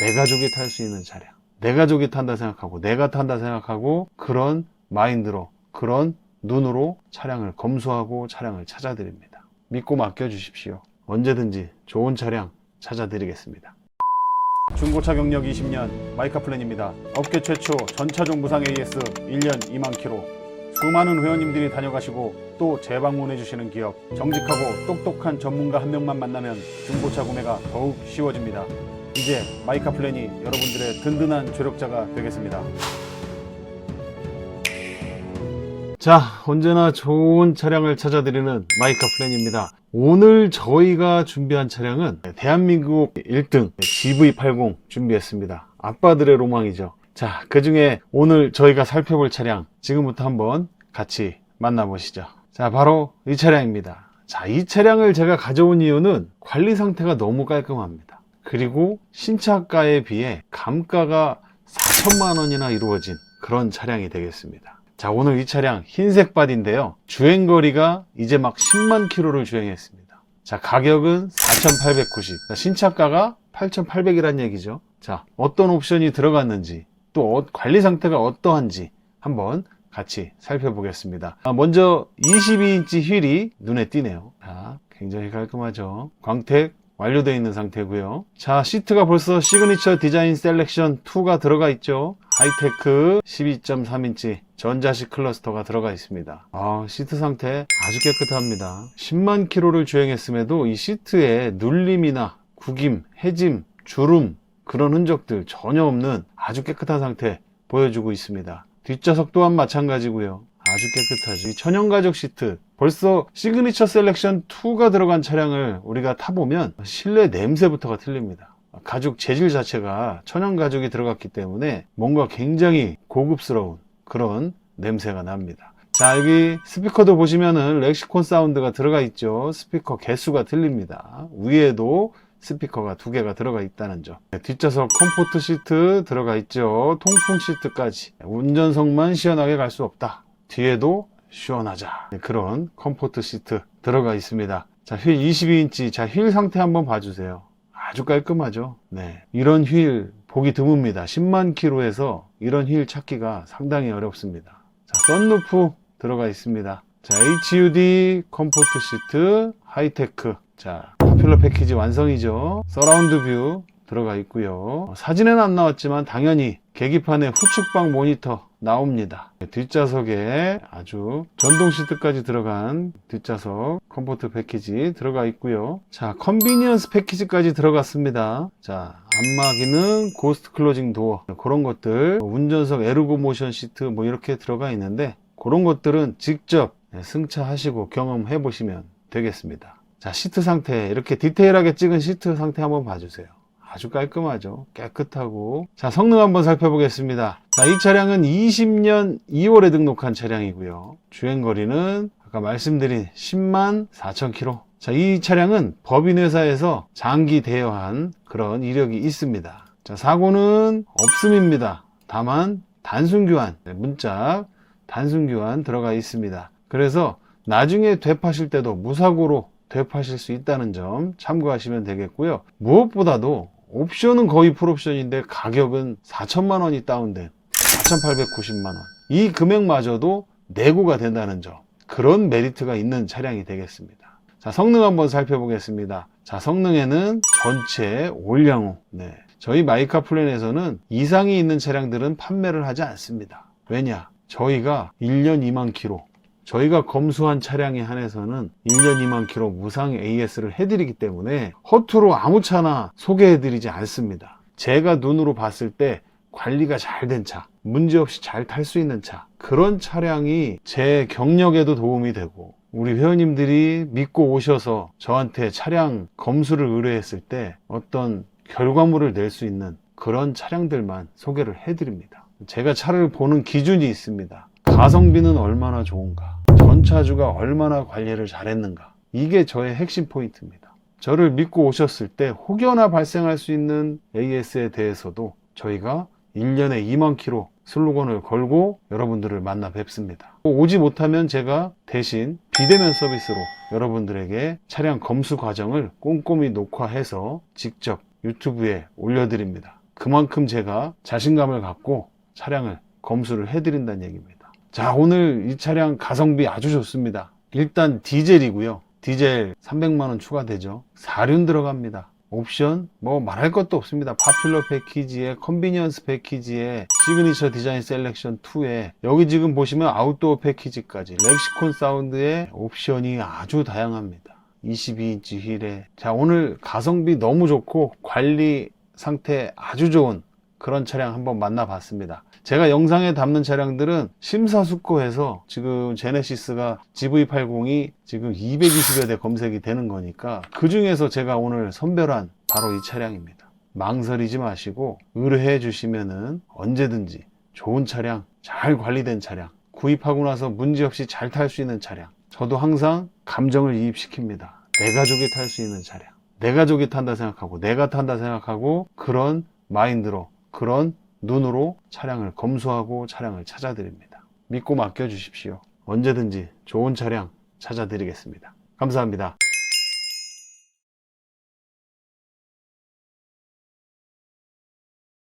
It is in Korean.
내 가족이 탈 수 있는 차량. 내 가족이 탄다 생각하고 내가 탄다 생각하고 그런 마인드로 그런 눈으로 차량을 검수하고 차량을 찾아드립니다. 믿고 맡겨주십시오. 언제든지 좋은 차량 찾아드리겠습니다. 중고차 경력 20년 마이카 플랜입니다. 업계 최초 전차종 무상 AS 1년 2만 킬로. 수많은 회원님들이 다녀가시고 또 재방문해 주시는 기업. 정직하고 똑똑한 전문가 한 명만 만나면 중고차 구매가 더욱 쉬워집니다. 이제 마이카 플랜이 여러분들의 든든한 조력자가 되겠습니다. 자, 언제나 좋은 차량을 찾아드리는 마이카 플랜입니다. 오늘 저희가 준비한 차량은 대한민국 1등 GV80 준비했습니다. 아빠들의 로망이죠. 자, 그 중에 오늘 저희가 살펴볼 차량 지금부터 한번 같이 만나보시죠. 자, 바로 이 차량입니다. 자, 이 차량을 제가 가져온 이유는 관리 상태가 너무 깔끔합니다. 그리고 신차가에 비해 감가가 4천만 원이나 이루어진 그런 차량이 되겠습니다. 자, 오늘 이 차량 흰색 바디인데요. 주행거리가 이제 막 10만 킬로를 주행했습니다. 자, 가격은 4,890. 자, 신차가가 8,800이란 얘기죠. 자, 어떤 옵션이 들어갔는지, 또 어- 관리 상태가 어떠한지 한번 같이 살펴보겠습니다. 아, 먼저 22인치 휠이 눈에 띄네요. 자, 굉장히 깔끔하죠. 광택 완료되어 있는 상태고요. 자, 시트가 벌써 시그니처 디자인 셀렉션 2가 들어가 있죠. 하이테크 12.3인치 전자식 클러스터가 들어가 있습니다. 아, 시트 상태 아주 깨끗합니다. 10만 킬로를 주행했음에도 이 시트에 눌림이나 구김, 해짐, 주름 그런 흔적들 전혀 없는 아주 깨끗한 상태 보여주고 있습니다. 뒷좌석 또한 마찬가지고요. 아주 깨끗하죠. 이 천연가죽 시트. 벌써 시그니처 셀렉션 2가 들어간 차량을 우리가 타보면 실내 냄새부터가 틀립니다. 가죽 재질 자체가 천연 가죽이 들어갔기 때문에 뭔가 굉장히 고급스러운 그런 냄새가 납니다. 자, 여기 스피커도 보시면은 렉시콘 사운드가 들어가 있죠. 스피커 개수가 틀립니다. 위에도 스피커가 두 개가 들어가 있다는 점. 네, 뒷좌석 컴포트 시트 들어가 있죠. 통풍 시트까지. 운전석만 시원하게 갈 수 없다. 뒤에도 시원하자. 네, 그런 컴포트 시트 들어가 있습니다. 자, 휠 22인치. 자, 휠 상태 한번 봐주세요. 아주 깔끔하죠. 네. 이런 휠 보기 드뭅니다. 10만 킬로에서 이런 휠 찾기가 상당히 어렵습니다. 자, 썬루프 들어가 있습니다. 자, HUD 컴포트 시트 하이테크. 자, 파퓰러 패키지 완성이죠. 서라운드 뷰 들어가 있고요. 어, 사진에는 안 나왔지만 당연히 계기판에 후측방 모니터 나옵니다. 뒷좌석에 아주 전동 시트까지 들어간 뒷좌석 컴포트 패키지 들어가 있고요. 자, 컨비니언스 패키지까지 들어갔습니다. 자, 안마 기능, 고스트 클로징 도어 그런 것들, 운전석 에르고 모션 시트 뭐 이렇게 들어가 있는데 그런 것들은 직접 승차하시고 경험해 보시면 되겠습니다. 자, 시트 상태 이렇게 디테일하게 찍은 시트 상태 한번 봐주세요. 아주 깔끔하죠. 깨끗하고. 자, 성능 한번 살펴보겠습니다. 자, 이 차량은 20년 2월에 등록한 차량이고요. 주행거리는 아까 말씀드린 10만 4천 킬로. 자, 이 차량은 법인회사에서 장기 대여한 그런 이력이 있습니다. 자, 사고는 없음입니다. 다만 단순 교환, 네, 문짝 단순 교환 들어가 있습니다. 그래서 나중에 되파실 때도 무사고로 되파실 수 있다는 점 참고하시면 되겠고요. 무엇보다도 옵션은 거의 풀옵션인데 가격은 4천만 원이 다운된 4,890만 원. 이 금액마저도 내고가 된다는 점. 그런 메리트가 있는 차량이 되겠습니다. 자, 성능 한번 살펴보겠습니다. 자, 성능에는 전체 올량호. 네. 저희 마이카 플랜에서는 이상이 있는 차량들은 판매를 하지 않습니다. 왜냐? 저희가 1년 2만 킬로, 저희가 검수한 차량에 한해서는 1년 2만 킬로 무상 AS를 해드리기 때문에 허투루 아무 차나 소개해드리지 않습니다. 제가 눈으로 봤을 때 관리가 잘 된 차, 문제없이 잘 탈 수 있는 차, 그런 차량이 제 경력에도 도움이 되고 우리 회원님들이 믿고 오셔서 저한테 차량 검수를 의뢰했을 때 어떤 결과물을 낼 수 있는 그런 차량들만 소개를 해드립니다. 제가 차를 보는 기준이 있습니다. 가성비는 얼마나 좋은가? 전차주가 얼마나 관리를 잘했는가? 이게 저의 핵심 포인트입니다. 저를 믿고 오셨을 때 혹여나 발생할 수 있는 AS에 대해서도 저희가 1년에 2만 킬로 슬로건을 걸고 여러분들을 만나 뵙습니다. 오지 못하면 제가 대신 비대면 서비스로 여러분들에게 차량 검수 과정을 꼼꼼히 녹화해서 직접 유튜브에 올려드립니다. 그만큼 제가 자신감을 갖고 차량을 검수를 해드린다는 얘기입니다. 자, 오늘 이 차량 가성비 아주 좋습니다. 일단 디젤이고요. 디젤 300만원 추가되죠. 4륜 들어갑니다. 옵션 뭐 말할 것도 없습니다. 파퓰러 패키지에 컨비니언스 패키지에 시그니처 디자인 셀렉션 2에 여기 지금 보시면 아웃도어 패키지까지 렉시콘 사운드의 옵션이 아주 다양합니다. 22인치 휠에 자 오늘 가성비 너무 좋고 관리 상태 아주 좋은 그런 차량 한번 만나봤습니다. 제가 영상에 담는 차량들은 심사숙고해서 지금 제네시스가 GV80이 지금 220여 대 검색이 되는 거니까 그 중에서 제가 오늘 선별한 바로 이 차량입니다. 망설이지 마시고 의뢰해 주시면은 언제든지 좋은 차량, 잘 관리된 차량, 구입하고 나서 문제없이 잘 탈 수 있는 차량. 저도 항상 감정을 이입시킵니다. 내 가족이 탈 수 있는 차량. 내 가족이 탄다 생각하고 내가 탄다 생각하고 그런 마인드로 그런 눈으로 차량을 검수하고 차량을 찾아드립니다. 믿고 맡겨 주십시오. 언제든지 좋은 차량 찾아드리겠습니다. 감사합니다.